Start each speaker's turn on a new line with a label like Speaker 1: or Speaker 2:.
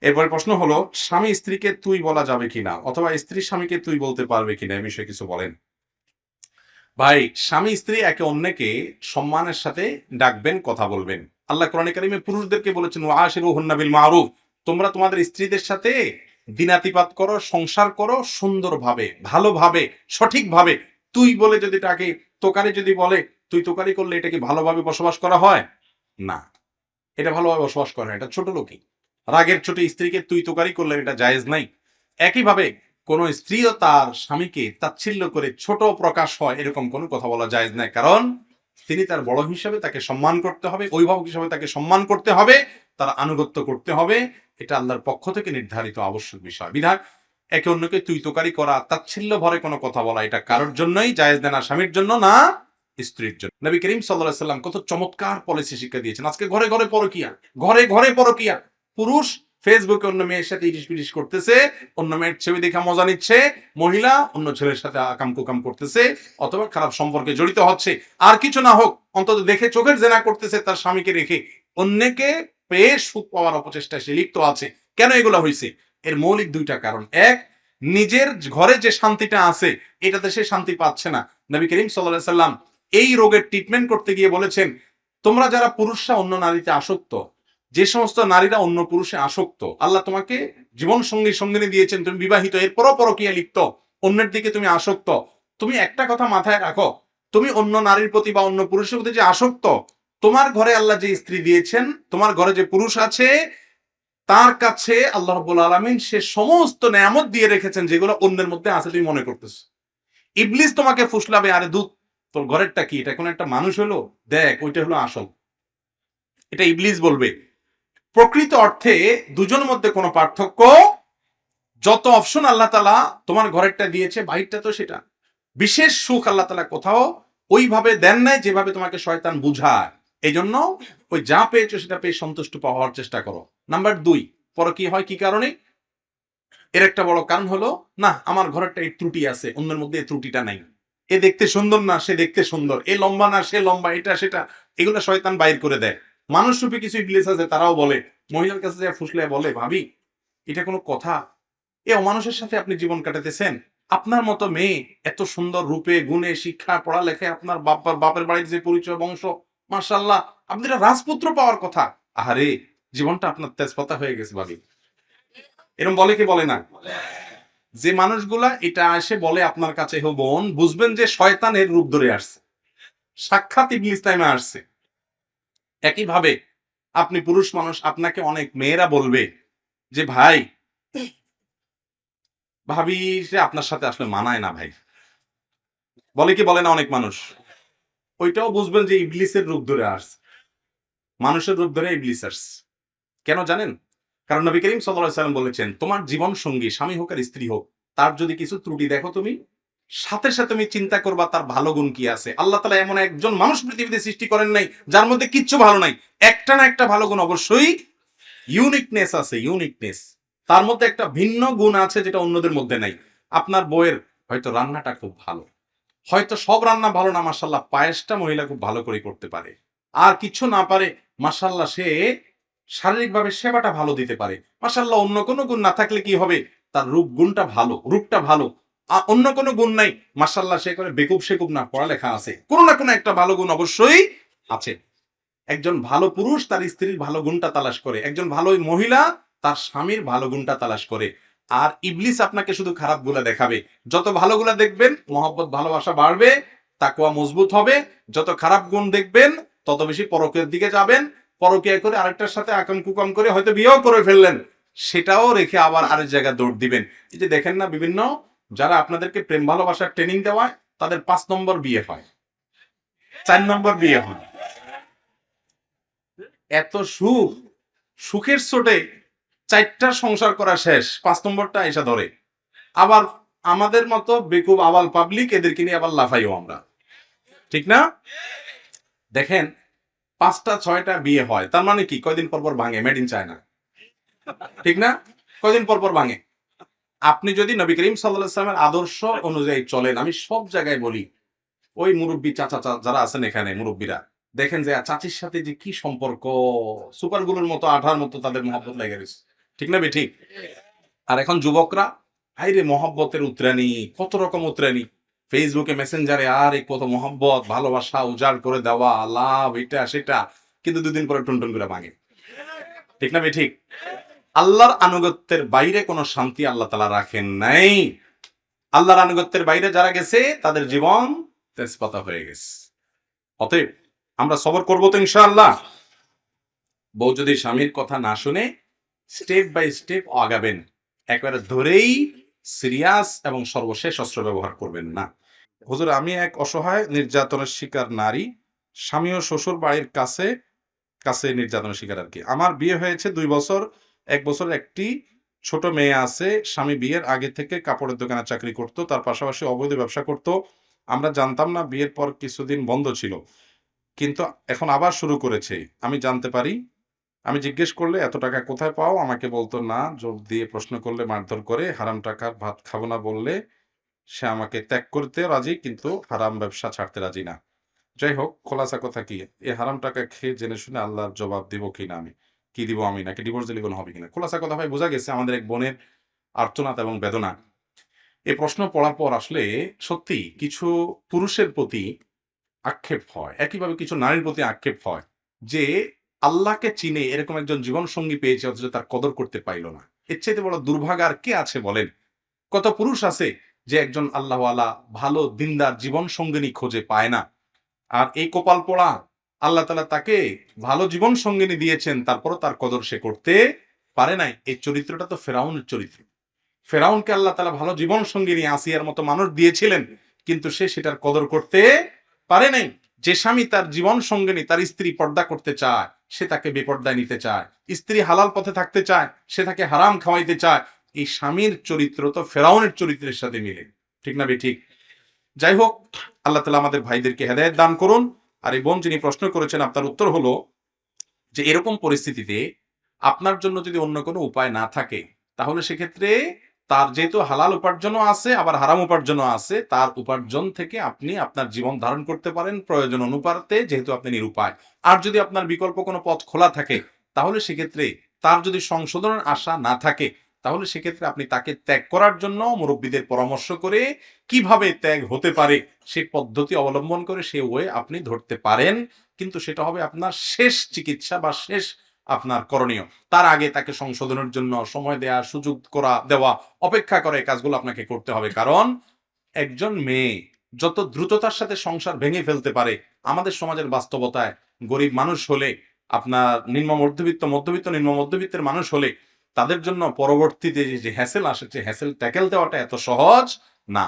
Speaker 1: এরপরে প্রশ্ন হলো, স্বামী স্ত্রীকে তুই বলা যাবে কিনা? অথবা স্ত্রী স্বামীকে তুই বলতে পারবে কিনা? এ বিষয়ে কিছু বলেন। ভাই, স্বামী স্ত্রী একে অন্যকে সম্মানের সাথে ডাকবেন, কথা বলবেন। আল্লাহ কোরআন কারিমে পুরুষদেরকে বলেছেন ওয়াশিরু হুন্নাবিল মারুফ। তোমরা তোমাদের স্ত্রীদের সাথে দিনাতিপাত করো, সংসার করো সুন্দরভাবে, ভালোভাবে, সঠিকভাবে। তুই বলে যদি তাকে তোকারি যদি বলে, তুই তোকারি করলে এটা কি ভালোভাবে বসবাস করা হয়? না। এটা ভালোভাবে বসবাস করে এটা ছোট লোকই। রাগের ছোট স্ত্রীকে তুই তোকারি করলে এটা জায়েজ নাই। একইভাবে কোন স্ত্রীও তার স্বামীকে তাচ্ছিল্য করে ছোট প্রকাশ হয়, এরকম কোনো কথা বলা জায়েজ নাই। কারণ তিনি তার বড় হিসাবে তাকে সম্মান করতে হবে, অভিভাবক হিসাবে তাকে সম্মান করতে হবে, তার আনুগত্য করতে হবে, এটা আল্লাহর পক্ষ থেকে নির্ধারিত আবশ্যক বিষয়। বিধান, একে অন্যকে তুই তোকারি করা, তাচ্ছিল্য ভরে কোনো কথা বলা, এটা কারোর জন্যই জায়েজ দেয় না স্বামীর জন্য, না স্ত্রীর জন্য। নবী করিম সাল্লাহ সাল্লাম কত চমৎকার পলিসি শিক্ষা দিয়েছেন। আজকে ঘরে ঘরে পরকিয়া, ঘরে ঘরে পরকিয়া। পুরুষ ফেসবুকে অন্য মেয়ের সাথে ইটিস পিটিস করতেছে, অন্য মেয়ের ছবি দেখে মজা নিচ্ছে, মহিলা অন্য ছেলের সাথে আকাম কুকাম করতেছে, অথবা খারাপ সম্পর্কে জড়িত হচ্ছে। আর কিছু না হোক, অন্তত দেখে চোখের জেনা করতেছে তার স্বামীকে রেখে। অন্যকে পেয়ে সুখ পাওয়ার অপচেষ্টায় সে লিপ্ত আছে। কেন এগুলো হয়েছে এর মৌলিক দুইটা কারণ। এক, নিজের ঘরে যে শান্তিটা আছে, এটাতে সে শান্তি পাচ্ছে না। নবী করিম সাল্লাহ সাল্লাম এই রোগের ট্রিটমেন্ট করতে গিয়ে বলেছেন, তোমরা যারা পুরুষরা অন্য নারীতে আসক্ত যে সমস্ত নারীরা অন্য পুরুষে আসক্ত, আল্লাহ তোমাকে জীবন সঙ্গী সঙ্গিনী দিয়েছেন, তুমি বিবাহিত এরপরও পরকিয়া লিপ্ত, অন্যের দিকে তুমি আসক্ত। তুমি একটা কথা মাথায় রাখো, তুমি অন্য নারীর প্রতি বা অন্য পুরুষের প্রতি যে আসক্ত, তোমার ঘরে আল্লাহ যে স্ত্রী দিয়েছেন, তোমার ঘরে যে পুরুষ আছে, তার কাছে আল্লাহ রব্বুল আলমিন সে সমস্ত নেয়ামত দিয়ে রেখেছেন যেগুলো অন্যের মধ্যে আছে, তুমি মনে করতেছো। ইবলিস তোমাকে ফুসলাবে, আরে দুধ তোর ঘরেরটা কি? এটা কোন একটা মানুষ হলো? দেখ, ওইটা হলো আসল। এটা ইবলিস বলবে। প্রকৃত অর্থে দুজনের মধ্যে কোনো পার্থক্য, যত অপশন আল্লাহ তালা তোমার ঘরেরটা দিয়েছে, বাহিরটা তো সেটা। বিশেষ সুখ আল্লাহ তালা কোথাও ওইভাবে দেন নাই যেভাবে তোমাকে শয়তান বুঝায়। এই জন্য ওই যা পেয়েছ সেটা পেয়ে সন্তুষ্ট পাওয়ার চেষ্টা করো। নাম্বার দুই, পরে কি হয়, কি কারণে? এর একটা বড় কারণ হলো, না, আমার ঘরেরটা এই ত্রুটি আছে, অন্যের মধ্যে এই ত্রুটিটা নাই। এ দেখতে সুন্দর না, সে দেখতে সুন্দর। এ লম্বা না, সে লম্বা, এটা, সেটা, এগুলো শয়তান বাইর করে দেয়। মানুষ রূপে কিছু ইবলিস আছে, তারাও বলে, মহিলার কাছে যা ফুসলে বলে, ভাবি, এটা কোনো কথা? এ অমানুষের সাথে আপনি জীবন কাটাতেছেন আপনার মতো মেয়ে এত সুন্দর রূপে, গুণে, শিক্ষা, পড়ালেখায় আপনার বাবার বাপের বাড়ির যে পরিচয়, বংশ মার্শাল্লাহ আপনি রাজপুত্র পাওয়ার কথা? আহারে, জীবনটা আপনার তেজপাতা হয়ে গেছে, ভাবি। এরকম বলে কি বলে না? যে মানুষগুলা এটা এসে বলে আপনার কাছে, হো বোন, বুঝবেন যে শয়তানের রূপ ধরে আসছে। সাক্ষাৎ ইবলিস টাইমে আসছে। একইভাবে আপনি পুরুষ মানুষ, আপনাকে অনেক মেয়েরা বলবে যে, ভাই, ভাবি যে আপনার সাথে আসলে মানায় না ভাই। বলে কি বলে না অনেক মানুষ? ওইটাও বুঝবেন যে ইবলিসের রূপ ধরে আসছে। মানুষের রূপ ধরে ইবলিস আসছে। কেন জানেন? কারণ নবী করিম সাল্লাম বলেছেন, তোমার জীবন সঙ্গী স্বামী হোক আর স্ত্রী হোক, তার যদি কিছু ত্রুটি দেখো তুমি সাথে সাথে তুমি চিন্তা করবা তার ভালো গুণ কি আছে। আল্লাহ তালা এমন একজন মানুষ পৃথিবীতে সৃষ্টি করেন নাই, যার মধ্যে কিচ্ছু ভালো নাই। একটা না একটা ভালো গুণ অবশ্যই ইউনিকনেস আছে ইউনিকনেস তার মধ্যে একটা ভিন্ন গুণ আছে যেটা অন্যদের মধ্যে নাই। আপনার বইয়ের হয়তো রান্নাটা খুব ভালো। হয়তো সব রান্না ভালো না মাসাল্লাহ পায়েসটা মহিলা খুব ভালো করে করতে পারে। আর কিছু না পারে মাসাল্লাহ সে শারীরিকভাবে সেবাটা ভালো দিতে পারে। মাসাল্লাহ অন্য কোনো গুণ না থাকলে কি হবে? তার রূপ, গুণটা ভালো, রূপটা ভালো। অন্য কোনো গুণ নাই। মাসাল্লাহ সে করে বেকুব সেকুব না, পড়ালেখা আছে। কোনো না কোনো একটা ভালো গুণ অবশ্যই আছে। একজন ভালো পুরুষ, তার স্ত্রীর ভালো গুণটা তালাশ করে। একজন ভালো মহিলা, তার স্বামীর ভালো গুণটা তালাশ করে। আর ইবলিস আপনাকে শুধু খারাপগুলা দেখাবে। যত ভালো গুলা দেখবেন, মহব্বত, ভালোবাসা বাড়বে তাকুয়া মজবুত হবে। যত খারাপ গুণ দেখবেন, তত বেশি পরকের দিকে যাবেন। পরকিয়া করে আরেকটার সাথে আকাম কুকাম করে হয়তো বিয়েও করে ফেললেন। সেটাও রেখে আবার আরেক জায়গায় দৌড় দিবেন। এই যে দেখেন না বিভিন্ন যারা আপনাদেরকে প্রেম ভালোবাসার ট্রেনিং দেওয়ায়, তাদের পাঁচ নম্বর বিয়ে হয়। চার নম্বর বিয়ে হয়। এত সুখ, সুখের চোটে চারটা সংসার করা শেষ, পাঁচ নম্বরটা এসে ধরে। আবার আমাদের মতো বেকুব, আবাল পাবলিক এদেরকে নিয়ে আবার লাফাইও আমরা। ঠিক না? দেখেন, পাঁচটা, ছয়টা বিয়ে হয়, তার মানে কি? কয়দিন পর পর ভাঙে মেড ইন চায়না ঠিক না? কয়দিন পর পর ভাঙে? আপনি যদি নবী করিম সাল্লামের আদর্শ অনুযায়ী চলেন, আমি সব জায়গায় বলি, ওই মুরব্বী চাচা যারা আছেন এখানে, মুরব্বীরা, দেখেন যে চাচির সাথে যে কি সম্পর্ক, সুপারগুলোর মতো, আঠার মতো তাদের মহব্বত লেগে গেছে। ঠিক না ঠিক? আর এখন যুবকরা হাইরে মহব্বতের উত্রানি, কত রকম উত্রানি। ফেসবুকে মেসেঞ্জারে আর এই কত মহব্বত, ভালোবাসা, উজাড় করে দেওয়া, লাভ, এটা, সেটা, কিন্তু দুদিন পরে টুনটুন করে ভাঙে। ঠিক না ঠিক? আল্লাহর আনুগত্যের বাইরে কোনো শান্তি আল্লাহ তালা রাখেন নাই। আল্লাহর আনুগত্যের বাইরে যারা গেছে, তাদের জীবন তেজপাতা হয়ে গেছে। অতএব আমরা সবর করব তো ইনশাআল্লাহ। বউ যদি স্বামীর কথা না শুনে স্টেপ বাই স্টেপ আগাবেন, একবারে ধরেই সিরিয়াস এবং সর্বশেষ অস্ত্র ব্যবহার করবেন না। হুজুর, আমি এক অসহায় নির্যাতনের শিকার নারী, স্বামী ও শ্বশুর বাড়ির কাছে কাছে নির্যাতনের শিকার আর কি। আমার বিয়ে হয়েছে দুই বছর এক বছর একটি ছোট মেয়ে আছে, স্বামী বিয়ের আগে থেকে কাপড়ের দোকানে চাকরি করত, তার পাশাপাশি অবৈধ ব্যবসা করত। আমরা জানতাম না বিয়ের পর কিছুদিন বন্ধ ছিল। কিন্তু এখন আবার শুরু করেছে। আমি জানতে পারি। আমি জিজ্ঞেস করলে, এত টাকা কোথায় পাও? আমাকে বলতো, না। জোর দিয়ে প্রশ্ন করলে, মারধর করে, হারাম টাকার ভাত খাব না বললে, সে আমাকে ত্যাগ করতে রাজি, কিন্তু হারাম ব্যবসা ছাড়তে রাজি না। যাই হোক, খোলাসা কথা কি? এই হারাম টাকা খেয়ে জেনে শুনে আল্লাহর জবাব দিব কিনা আমি? কি দিব আমি? নাকি ডিভোর্স দিলে কোনো হবে কিনা? খোলাসা কথা ভাই, বোঝা গেছে আমাদের এক বোনের আর্তনাদ এবং বেদনা। এ প্রশ্ন পড়ার পর আসলে সত্যি কিছু পুরুষের প্রতি আক্ষেপ হয়, একইভাবে কিছু নারীর প্রতি আক্ষেপ হয়, যে আল্লাহকে চিনে এরকম একজন জীবন সঙ্গী পেয়েছে, অথচ তার কদর করতে পাইল না। এর চাইতে বড় দুর্ভাগ্য আর কে আছে বলেন? কত পুরুষ আছে যে একজন আল্লাহওয়ালা ভালো, দিনদার জীবন সঙ্গিনী খোঁজে পায় না? আর এই কপাল পোড়া আল্লাহ তালা তাকে ভালো জীবন সঙ্গিনী দিয়েছেন, তারপরও তার কদর সে করতে পারে নাই। এই চরিত্রটা তো ফেরাউনের চরিত্র। ফেরাউনকে আল্লাহ তালা ভালো জীবন সঙ্গিনী আসিয়ার মতো মানুষ দিয়েছিলেন, কিন্তু সে সেটার কদর করতে পারে নাই। যে স্বামী তার জীবন সঙ্গিনী, তার স্ত্রী পর্দা করতে চায়, সে তাকে বেপর্দায় নিতে চায়। স্ত্রী হালাল পথে থাকতে চায়, সে তাকে হারাম খাওয়াইতে চায়। এই স্বামীর চরিত্র তো ফেরাউনের চরিত্রের সাথে মিলে। ঠিক না বে ঠিক? যাই হোক, আল্লাহ তালা আমাদের ভাইদেরকে হেদায়ত দান করুন। আর এই বোন যিনি প্রশ্ন করেছেন, আপনার উত্তর হলো যে এরকম পরিস্থিতিতে আপনার জন্য যদি অন্য কোনো উপায় না থাকে, তাহলে সেক্ষেত্রে তার যেহেতু হালাল উপার্জনও আছে, আবার হারাম উপার্জনও আছে, তার উপার্জন থেকে আপনি আপনার জীবন ধারণ করতে পারেন প্রয়োজন অনুপাতে, যেহেতু আপনি নিরুপায়। আর যদি আপনার বিকল্প কোনো পথ খোলা থাকে, তাহলে সেক্ষেত্রে তার যদি সংশোধনের আশা না থাকে তাহলে সেক্ষেত্রে আপনি তাকে ত্যাগ করার জন্য মুরব্বীদের পরামর্শ করে কীভাবে ত্যাগ হতে পারে সেই পদ্ধতি অবলম্বন করে সে ওয়ে আপনি ধরতে পারেন। কিন্তু সেটা হবে আপনার শেষ চিকিৎসা বা শেষ আপনার করণীয়। তার আগে তাকে সংশোধনের জন্য সময় দেওয়া সুযোগ করা, দেওয়া, অপেক্ষা করে কাজগুলো আপনাকে করতে হবে। কারণ একজন মেয়ে যত দ্রুততার সাথে সংসার ভেঙে ফেলতে পারে, আমাদের সমাজের বাস্তবতায় গরিব মানুষ হলে, আপনার নিম্ন মধ্যবিত্ত মধ্যবিত্ত, নিম্ন মধ্যবিত্তের মানুষ হলে তাদের জন্য পরবর্তীতে যে হ্যাসেল আসে যে হ্যাসেল ট্যাকেল দেওয়াটা এত সহজ না।